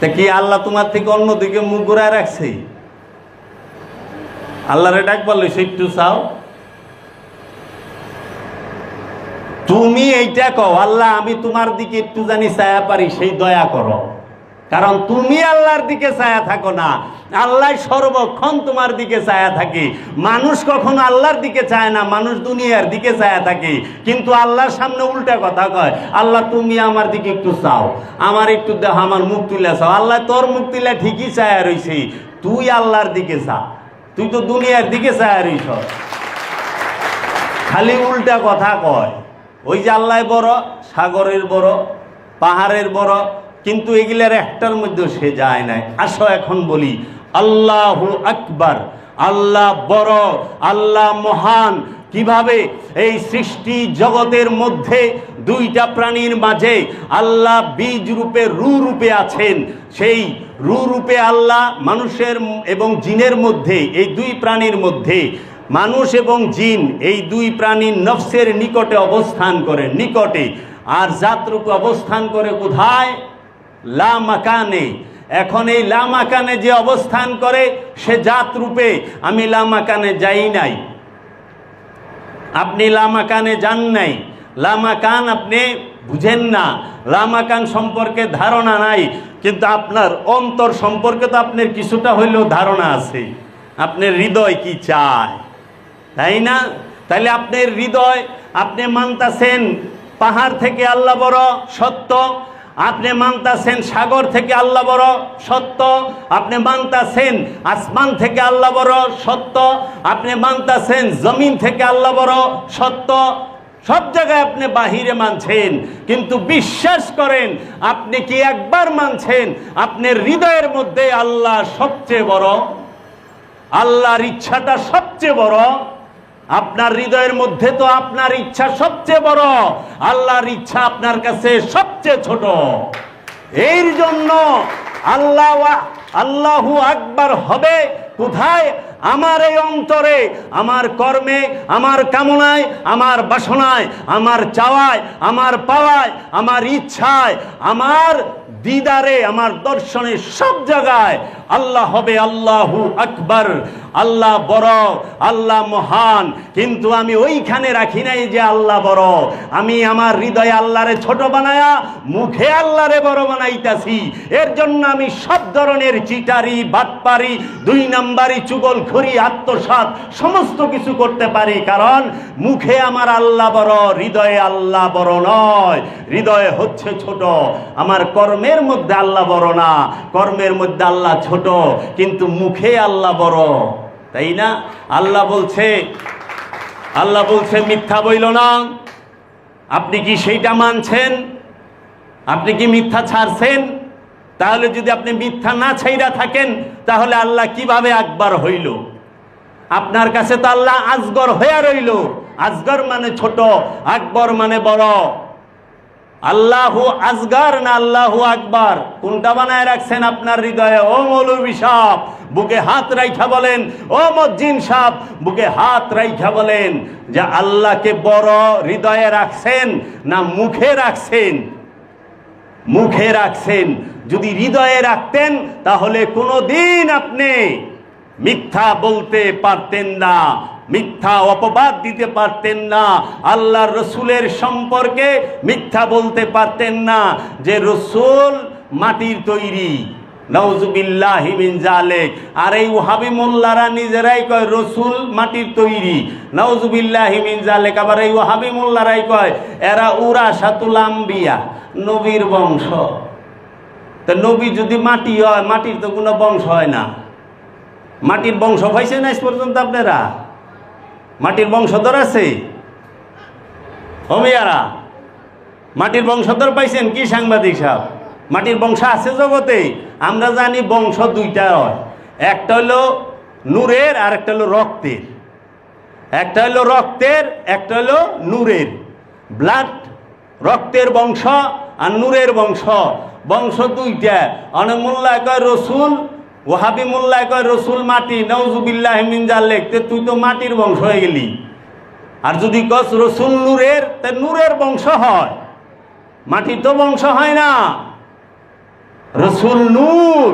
তা কি আল্লাহ তোমার থেকে অন্যদিকে মুখ ঘুরায় রাখছে? আল্লাহরে ডাক বলল সে একটু চাও? তুমি এইটা কও, আল্লাহ আমি তোমার দিকে একটু জানি ছায়া পারি, সেই দয়া করো। কারণ তুমি আল্লাহর দিকে ছায়া থাকো না। আল্লাহ সর্বক্ষণ তোমার দিকে ছায়া থাকে। মানুষ কখনো আল্লাহর দিকে চায় না, মানুষ দুনিয়ার দিকে ছায়া থাকে। কিন্তু আল্লাহর সামনে উল্টা কথা কয়, আল্লাহ, তুমি আমার দিকে একটু চাও, আমার একটু দেহ, আমার মুখ তুলে চাও। আল্লাহ, তোর মুখ তুলে ঠিকই ছায়া রইছে, তুই আল্লাহর দিকে চা, তুই তো দুনিয়ার দিকে ছায়া রইছ। খালি উল্টা কথা কয়, ওই যে আল্লাহ বড়, সাগরের বড়, পাহাড়ের বড় কিন্তু এগুলার একটার মধ্যে সে যায় নাই। আসো এখন বলি, আল্লাহ আকবার, আল্লাহ বড়, আল্লাহ মহান। কীভাবে? এই সৃষ্টি জগতের মধ্যে দুইটা প্রাণীর মাঝে আল্লাহ বীজ রূপে, রু রূপে আছেন। সেই রু রূপে আল্লাহ মানুষের এবং জিনের মধ্যে, এই দুই প্রাণীর মধ্যে মানুষ এবং জিন, এই দুই প্রাণীর নফসের নিকটে অবস্থান করে, নিকটে। আর জাতরূপে অবস্থান করে কোথায়? লা মাকানে। এখন এই লামাকানে যে অবস্থান করে, সে জাত রূপে আমি লামাকানে যাই নাই। আপনি লামাকানে যান নাই। লামাকান আপনি বুঝেন না। লামাকান সম্পর্কে ধারণা নাই। কিন্তু আপনার অন্তর সম্পর্কে তো আপনার কিছুটা হইলেও ধারণা আছে। আপনার হৃদয় কি চায়? তাই না? তাহলে আপনার হৃদয় আপনি মানতাছেন। পাহাড় থেকে আল্লাহ বড় সত্য। আপনি মানতাছেন সাগর থেকে আল্লাহ বড় সত্য। আপনি মানতাছেন আসমান থেকে আল্লাহ বড় সত্য। আপনি মানতাছেন জমিন থেকে আল্লাহ বড় সত্য। সব জায়গায় আপনি বাহিরে মানছেন, কিন্তু বিশ্বাস করেন আপনি কি একবার মানছেন? আপনার হৃদয়ের মধ্যে আল্লাহ সবচেয়ে বড়, আল্লাহর ইচ্ছাটা সবচেয়ে বড়। আপনার হৃদয়ের মধ্যে তো আপনার ইচ্ছা সবচেয়ে বড়। আল্লাহর ইচ্ছা আপনার কাছে সবচেয়ে ছোট। এর জন্য আল্লাহ আল্লাহু আকবার হবে কোথায়? আমার এই অন্তরে, আমার কর্মে, আমার কামনায়, আমার বাসনায়, আমার চাওয়ায়, আমার পাওয়ায়, আমার ইচ্ছায়, আমার দিদারে, আমার দর্শনে সব জায়গায় আল্লাহ হবে আল্লাহু আকবার। আল্লাহ বড়, আল্লাহ মহান। কিন্তু আমি ওইখানে রাখি নাই যে আল্লাহ বড়। আমি আমার হৃদয়ে আল্লাহরে ছোট বানায়া, মুখে আল্লাহরে বড় বানাইতাছি। এর জন্য আমি সব ধরনের চিটারি, বাটপারি, দুই নাম্বারি চুগল খড়ি আত্মসাত সমস্ত কিছু করতে পারি। কারণ মুখে আমার আল্লাহ বড়, হৃদয়ে আল্লাহ বড় নয়। হৃদয়ে হচ্ছে ছোট। আমার কর্মের মধ্যে আল্লাহ বড় না। কর্মের মধ্যে আল্লাহ ছোট। কিন্তু মুখে আল্লাহ বড়। তাই না? আল্লাহ বলছে আল্লাহ বলছে, মিথ্যা বইল না। আপনি কি সেইটা মানছেন? আপনি কি মিথ্যা ছাড়ছেন? তাহলে যদি আপনি মিথ্যা না ছাইরা থাকেন, তাহলে আল্লাহ কীভাবে আকবার হইল? আপনার কাছে তো আল্লাহ আজগর হইয়া রইল। আজগর মানে ছোট, আকবর মানে বড়। আল্লাহু আজগার না আল্লাহু আকবার? কোনটা বানায় রাখছেন আপনার হৃদয়ে? ও মৌলবী সাহ বুকে হাত রাইখা বলেন। ও মজ্জিন সাহ বুকে হাত রাইখা বলেন যে আল্লাহকে বড় হৃদয়ে রাখছেন না মুখে রাখছেন? মুখে রাখছেন। যদি হৃদয়ে রাখতেন, তাহলে কোনো দিন আপনি মিথ্যা বলতে পারতেন না। মিথ্যা অপবাদ দিতে পারতেন না। আল্লাহর রসুলের সম্পর্কে মিথ্যা বলতে পারতেন না। যে রসুল মাটির তৈরি। নওজুবিল্লাহি মিন জালেক আর এই ওহাবি মোল্লারা নিজেরাই কয়, রসুল মাটির তৈরি। নওজুবিল্লাহি মিন জালেক আবার এই ওহাবি মোল্লারাই কয়, এরা উরা সাতুল আম্বিয়া, নবীর বংশ। তা নবী যদি মাটি হয়, মাটির তো কোনো বংশ হয় না। মাটির বংশ পাইছে না আজ পর্যন্ত আপনারা? মাটির বংশধর আছে? হোমিয়ারা মাটির বংশধর পাইছেন কি সাংবাদিক সাহেব? মাটির বংশ আছে জগতে, আমরা জানি বংশ দুইটা হয়। একটা হলো নূরের আর একটা হলো রক্তের। একটা হলো রক্তের, একটা হলো নূরের। ব্লাড, রক্তের বংশ আর নূরের বংশ। বংশ দুইটা। অনেক মোল্লায় কয়, রসুল ওহাবি মোল্লায় কয়, রসুল মাটি নওজুবিল্লাহ মিনজাল লেখতে তুই তো মাটির বংশ হয়ে গেলি। আর যদি কস, রসুল নূরের তা নূরের বংশ হয়। মাটির তো বংশ হয় না। রসুল নূর,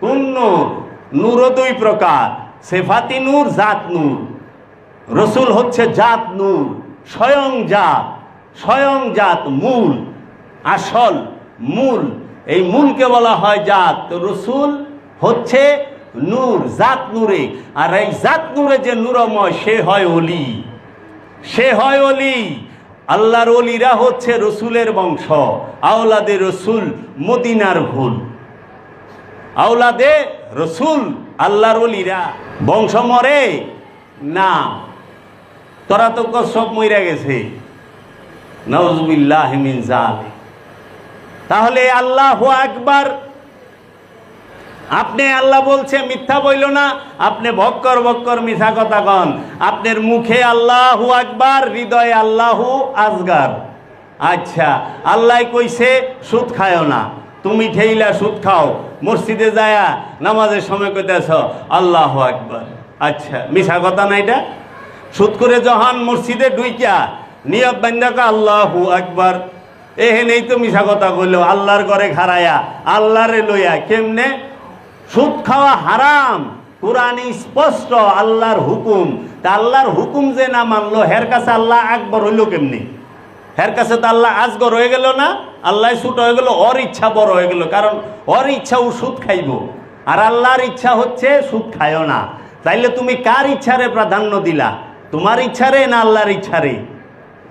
কোন নূর? নূরও দুই প্রকার। সেফাতি নূর, জাত নূর। রসুল হচ্ছে জাত নূর, স্বয়ং জাত স্বয়ং জাত মূল, আসল মূল। এই মূলকে বলা হয় জাত। তো রসুল হচ্ছে নূর, জাত নূরে। আর এই জাত নূরে যে নূরময়, সে হয় অলি। সে হয় অলি। আল্লাহর অলিরা হচ্ছে রসুলের বংশ, আওলাদে রসুল, মদিনার ভুল। আওলাদে রসুল, আল্লাহর অলিরা। বংশ মরে, না। তোরা তো সব মইরা গেছে। নজবিল্লাহ মিন জালিক। তাহলে আল্লাহ আকবার আপনি আল্লাহ বলছে, মিথ্যা বইল না। আপনি ভক্কর ভক্কর মিথ্যা কথা কন। আপনার মুখে আল্লাহু আকবার, হৃদয়ে আল্লাহু আজগার আচ্ছা আল্লাহ কইছে, সুদ খায়ও না। তুমি ঠেইলা সুদ খাও। মসজিদে যায়া নামাজের সময় কইতেছ, আল্লাহ আকবার। আচ্ছা মিশা কথা না এটা? সুদ করে যখন মসজিদে ডুইকা নিয়ত বান্দাকে আল্লাহু আকবার। এহেনেই তো মিশা কথা কইল, আল্লাহর ঘরে খারায়া আল্লাহরে লইয়া, কেমনে? সুদ খাওয়া হারাম। কোরআনে স্পষ্ট, আল্লাহর হুকুম। তা আল্লাহর হুকুম যে না মানলো, হের কাছে আল্লাহ আকবর হইল কেমনি? হের কাছে তো আল্লাহ আজগর হয়ে গেল না, আল্লাহ সুট হয়ে গেল, ওর ইচ্ছা বড় হয়ে গেল, কারণ ওর ইচ্ছা ও সুদ খাইব। আর আল্লাহর ইচ্ছা হচ্ছে সুদ খায়ও না। তাইলে তুমি কার ইচ্ছারে প্রাধান্য দিলা? তোমার ইচ্ছারে না আল্লাহর ইচ্ছারে?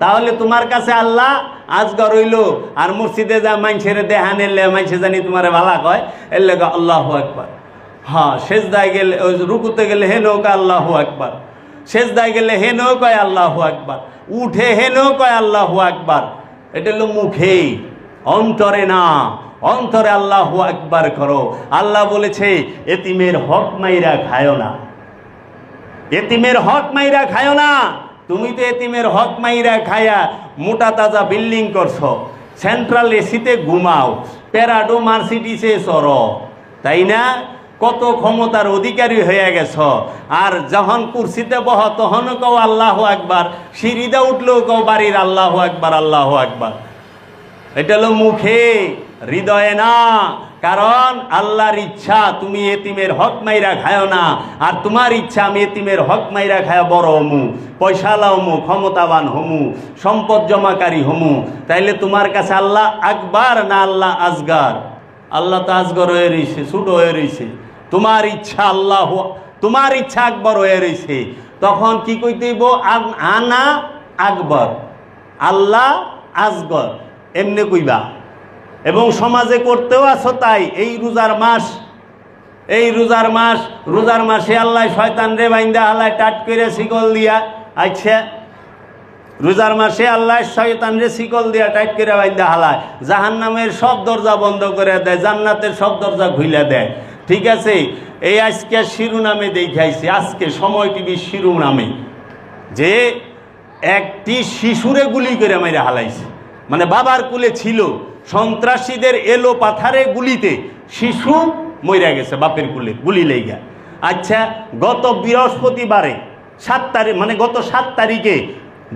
তাহলে তোমার কাছে আল্লাহ আজগর হইল, আর মসজিদে যা মাইনছেরে দেহান এলে মাইনছে জানি তোমারে ভালা কয় এলে আল্লাহ একবার হ্যাঁ শেষ দায় গেলে রুকুতে গেলে হে নৌকা, আল্লাহ একবার শেষ দায় গেলে হে নৌ কয় আল্লাহ একবার উঠে হে নৌ কয় আল্লাহ একবার এটা হলো মুখে অন্তরে না, অন্তরে আল্লাহ একবার করো। আল্লাহ বলেছে, এতিমের হক মাইরা খায়ো না। এতিমের হক মাইরা খায়ো না। তুমি তো এতিমের হক মাইরা খায়া মোটা তাজা বিল্ডিং করছ সেন্ট্রাল এসিতে ঘুমাও, প্যারাডো মার্সিডিসে সর তাই না? কত ক্ষমতার অধিকারী হয়ে গেছ, আর যখন কুর্সিতে বহ তখন কও আল্লাহ একবার সিঁড়িতে উঠলেও কও বাড়ির আল্লাহ একবার আল্লাহ একবার এটা হলো মুখে। হৃদয়ে না। কারণ আল্লাহর ইচ্ছা, তুমি এতিমের হক মাইরা খায়ো না। আর তোমার ইচ্ছা, আমি এতিমের হক মাইরা খায় বড় হমু পয়সালা হমু, ক্ষমতাবান হমু, সম্পদ জমাকারী হমু। তাইলে তোমার কাছে আল্লাহ আকবার না আল্লাহ আজগার? আল্লাহ তো আজগর হয়ে রয়েছে ছোট হয়ে রয়েছে তোমার ইচ্ছা আল্লাহ, তোমার ইচ্ছা আকবর হয়ে রয়েছে তখন কি কইতেইব আনা আকবর। আল্লাহ আজগর। এমনি কইবা। এবং সমাজে করতেও আছো তাই। এই রোজার মাস, এই রোজার মাস, রোজার মাসে আল্লাহ শয়তান রে বাইন্দা আল্লাহ টাট করে শিকল দিয়া আচ্ছা রোজার মাসে আল্লাহ শয়তান রে শিকল দিয়া টাইট করে বাইন্দা হালায় জাহান নামের সব দরজা বন্ধ করে দেয়, জান্নাতের সব দরজা খুইলে দেয়। ঠিক আছে? এই আজকে শিরোনামে দেখাইছে আজকে সময় টিভির শিরোনামে। যে একটি শিশুরে গুলি করে মেরে হালাইছে। মানে বাবার কুলে ছিল। সন্ত্রাসীদের এলো পাথারে গুলিতে শিশু মইরা গেছে বাপের কুলে, গুলি লেগা আচ্ছা গত বৃহস্পতিবারে সাত তারিখ মানে গত সাত তারিখে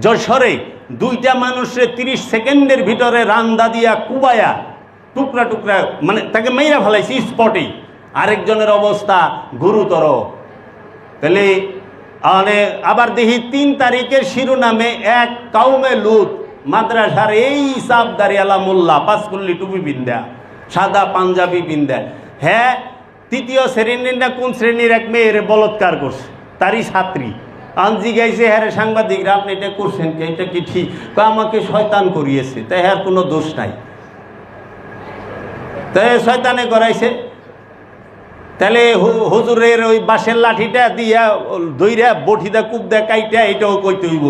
যশোরে দুইটা মানুষের তিরিশ সেকেন্ডের ভিতরে রান্দা দিয়া কুবায়া টুকরা টুকরা মানে তাকে মেয়েরা ফেলাইছে স্পটেই আরেকজনের অবস্থা গুরুতর। তাহলে আবার দেখি তিন তারিখের শিরোনামে এক কাউমে লুত। মাদ্রাসার এই সাবদারি আলা মোল্লা পাঁচকুল্লি টুপি পিন্দা সাদা পাঞ্জাবি পিন্দা হ্যাঁ তৃতীয় শ্রেণির না কোন শ্রেণির এক মেয়ের বলৎকার করছে? তারই ছাত্রী। আনজি গাইছে হ্যাঁ সাংবাদিকরা, আপনি এটা করছেন কি? এটা কি ঠিক? আমাকে শয়তান করিয়েছে, তাই হ্যার কোনো দোষ নাই। তাই শয়তানে করাইছে? তাহলে হুজুরের ওই বাঁশের লাঠিটা দিয়া দইরা বঠিদা কূপ কাইটা, এটাও কইতে হইব।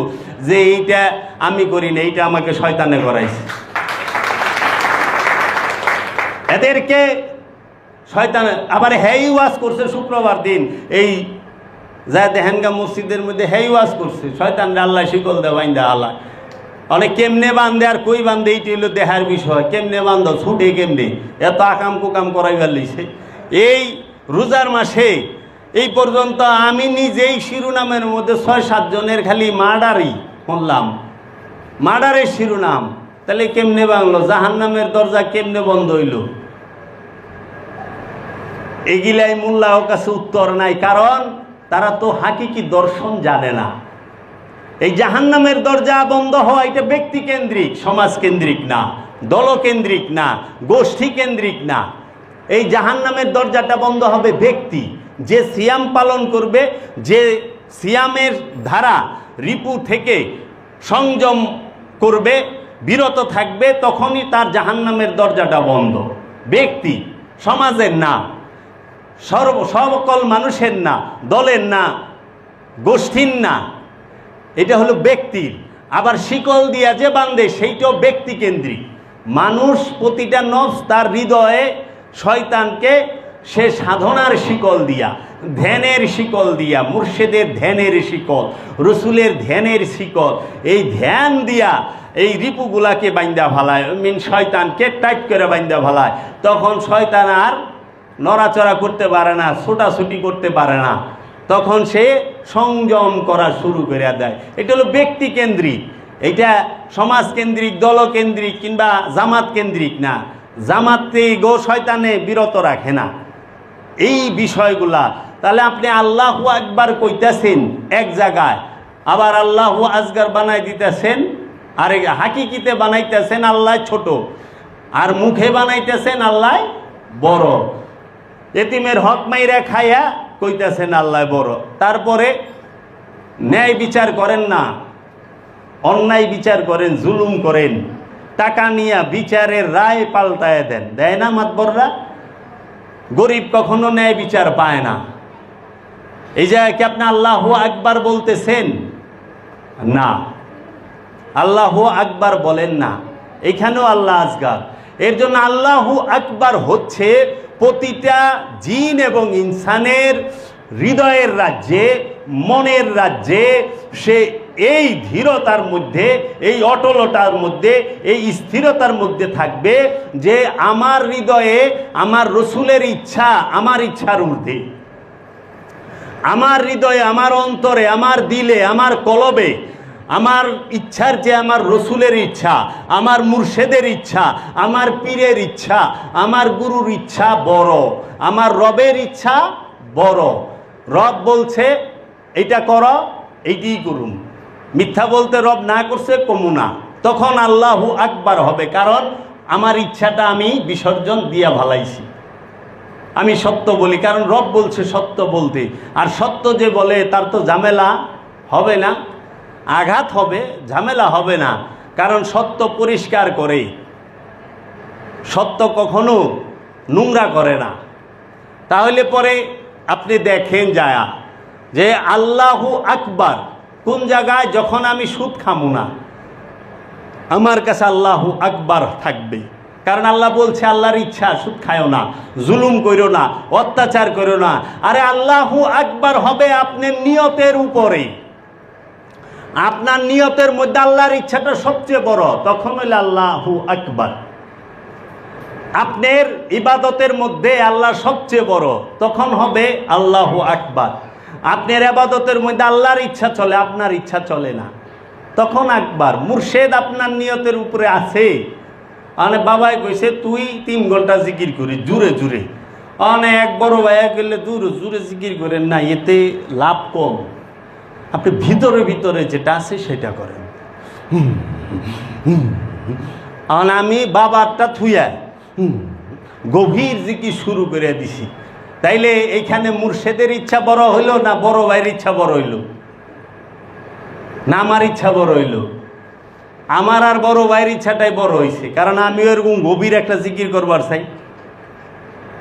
যে এইটা আমি করি না, এইটা আমাকে শয়তানে করাইছে। এদেরকে শয়তান, আবার হেই ওয়াজ করছে শুক্রবার দিন, এই যা দেহেনগা মসজিদের মধ্যে হেই ওয়াজ করছে শয়তান আল্লাহ শিকল দে, বাইন্দা আল্লাহ। অনেক কেমনে বান্ধে আর কই বান্ধে এইটি হলো দেহার বিষয়। কেমনে বান্ধ ছুটে কেমনে? এত আকাম কুকাম করাইবার লইছে এই রোজার মাসে, এই পর্যন্ত আমি নিজেই শিরোনামের মধ্যে ছয় সাতজনের খালি মার্ডারই শুনলাম মার্ডারের শিরোনাম। তাহলে কেমনে বাংলো জাহান্নামের দরজা কেমনে বন্ধ হইল? এগুলাই মোল্লার কাছে উত্তর নাই, কারণ তারা তো হাকিকি দর্শন জানে না। এই জাহান্নামের দরজা বন্ধ হওয়া এটা ব্যক্তি কেন্দ্রিক, সমাজ কেন্দ্রিক না দলকেন্দ্রিক না, গোষ্ঠী কেন্দ্রিক না। এই জাহান্নামের দরজাটা বন্ধ হবে ব্যক্তি। যে সিয়াম পালন করবে, যে সিয়ামের ধারা রিপু থেকে সংযম করবে, বিরত থাকবে, তখনই তার জাহান্নামের দরজাটা বন্ধ। ব্যক্তি, সমাজের না, সর্ব সকল মানুষের না, দলের না, গোষ্ঠীর না, এটা হলো ব্যক্তির। আবার শিকল দিয়া যে বান্ধে সেইটাও ব্যক্তিকেন্দ্রিক মানুষ প্রতিটা নফস তার হৃদয়ে শয়তানকে সে সাধনার শিকল দিয়া, ধ্যানের শিকল দিয়া, মুর্শেদের ধ্যানের শিকল, রসুলের ধ্যানের শিকল, এই ধ্যান দিয়া এই রিপুগুলাকে বাইন্দা ভালায়, মিন শয়তানকে টাইট করে বাইন্দা ভালায়। তখন শয়তান আর নড়াচড়া করতে পারে না, ছোটাছুটি করতে পারে না। তখন সে সংযম করা শুরু করে দেয়। এটা হলো ব্যক্তিকেন্দ্রিক এটা সমাজ কেন্দ্রিক দলকেন্দ্রিক কিংবা জামাত কেন্দ্রিক না। জামাতে গো শয়তানে বিরত রাখে না। এই বিষয়গুলা। তাহলে আপনি আল্লাহ একবার কইতেছেন এক জায়গায়, আবার আল্লাহ আজগার বানাই দিতেছেন, আর হাকিকিতে বানাইতেছেন আল্লাহ ছোট, আর মুখে বানাইতেছেন আল্লাহ বড়। এতিমের হক মাইরা খাইয়া কইতেছেন আল্লাহ বড়। তারপরে ন্যায় বিচার করেন না, অন্যায় বিচার করেন, জুলুম করেন, টাকা নিয়া বিচারের রায় পাল্টায় দেন। দেয় না মাতবররা? গরিব কখনো ন্যায় বিচার পায় না। এই জায়গায় কি আপনি আল্লাহ আকবার বলতেছেন? না। আল্লাহ আকবার বলেন না। এখানেও আল্লাহ আজগার। এর জন্য আল্লাহ আকবার হচ্ছে প্রতিটা জিন এবং ইনসানের হৃদয়ের রাজ্যে, মনের রাজ্যে সে এই ধীরতার মধ্যে, এই অটলতার মধ্যে, এই স্থিরতার মধ্যে থাকবে যে আমার হৃদয়ে, আমার রসুলের ইচ্ছা, আমার ইচ্ছার ঊর্ধ্বে। আমার হৃদয়ে, আমার অন্তরে, আমার দিলে, আমার কলবে, আমার ইচ্ছার যে আমার রসুলের ইচ্ছা, আমার মুর্শেদের ইচ্ছা, আমার পীরের ইচ্ছা, আমার গুরুর ইচ্ছা বড়, আমার রবের ইচ্ছা বড়। রব বলছে এটা কর এইটি করুন। মিথ্যা বলতে রব না করছে কমুনা তখন আল্লাহু আকবার হবে, কারণ আমার ইচ্ছাটা আমি বিসর্জন দিয়া ভালাইছি। আমি সত্য বলি, কারণ রব বলছে সত্য বলতে। আর সত্য যে বলে, তার তো ঝামেলা হবে না, আঘাত হবে, ঝামেলা হবে না, কারণ সত্য পরিষ্কার করে। সত্য কখনো নোংরা করে না। তাহলে পরে আপনি দেখেন যায়া যে আল্লাহু আকবার কোন জায়গায় যখন আমি সুদ খামু না, আমার কাছে আল্লাহু আকবার থাকবে। কারণ আল্লাহ বলছে, আল্লাহর ইচ্ছা, সুদ খায়ও না, জুলুম করো না, অত্যাচার করো না। আরে আল্লাহ আকবার হবে আপনার নিয়তের উপরে। আপনার নিয়তের মধ্যে আল্লাহর ইচ্ছাটা সবচেয়ে বড়, তখন হইলে আল্লাহু আকবার। আপনার ইবাদতের মধ্যে আল্লাহ সবচেয়ে বড়, তখন হবে আল্লাহু আকবার। আপনার আবাদতের মধ্যে আল্লাহর ইচ্ছা চলে, আপনার ইচ্ছা চলে না। তখন আকবার মুর্শেদ আপনার নিয়তের উপরে আছে। মানে বাবাই কইছে, তুই তিন ঘণ্টা জিকির করি, জুড়ে জুড়ে। অনেক এক বড় ভাইয়া গেলে দূর, জুড়ে জিকির করেন না, এতে লাভ কম। আপনি ভিতরে ভিতরে যেটা আছে সেটা করেন। আমি বাবারটা থুয়া গভীর জিকির শুরু করে দিছি। তাইলে এইখানে মুর্শেদের ইচ্ছা বড় হইল না বড় ভাইয়ের ইচ্ছা বড় হইল? না আমার ইচ্ছা বড় হইল? আমার আর বড় ভাইয়ের ইচ্ছাটাই বড় হয়েছে কারণ আমি ওরকম গভীর একটা জিকির করবার চাই।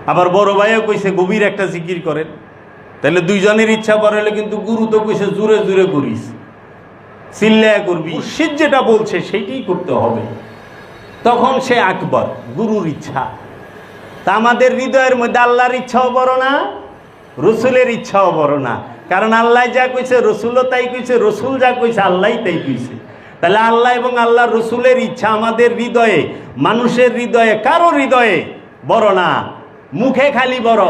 আবার বড় ভাইও কইছে, গভীর একটা জিকির করেন। তাহলে দুইজনের ইচ্ছা বড় হলে কিন্তু গুরু তো কইছে জুড়ে জুড়ে করিস। চিল্লায় করবি। মুর্শিদ যেটা বলছে সেটাই করতে হবে। তখন সে আকবর, গুরুর ইচ্ছা। তা আমাদের হৃদয়ের মধ্যে আল্লাহর ইচ্ছাও বড় না, রসুলের ইচ্ছাও বড় না। কারণ আল্লাহ যা কইছে, রসুলও তাই কইছে, রসুল যা কইছে আল্লাহ তাই কইছে। তাহলে আল্লাহ এবং আল্লাহ রসুলের ইচ্ছা আমাদের হৃদয়ে, মানুষের হৃদয়ে কারও হৃদয়ে বড় না, মুখে খালি বড়।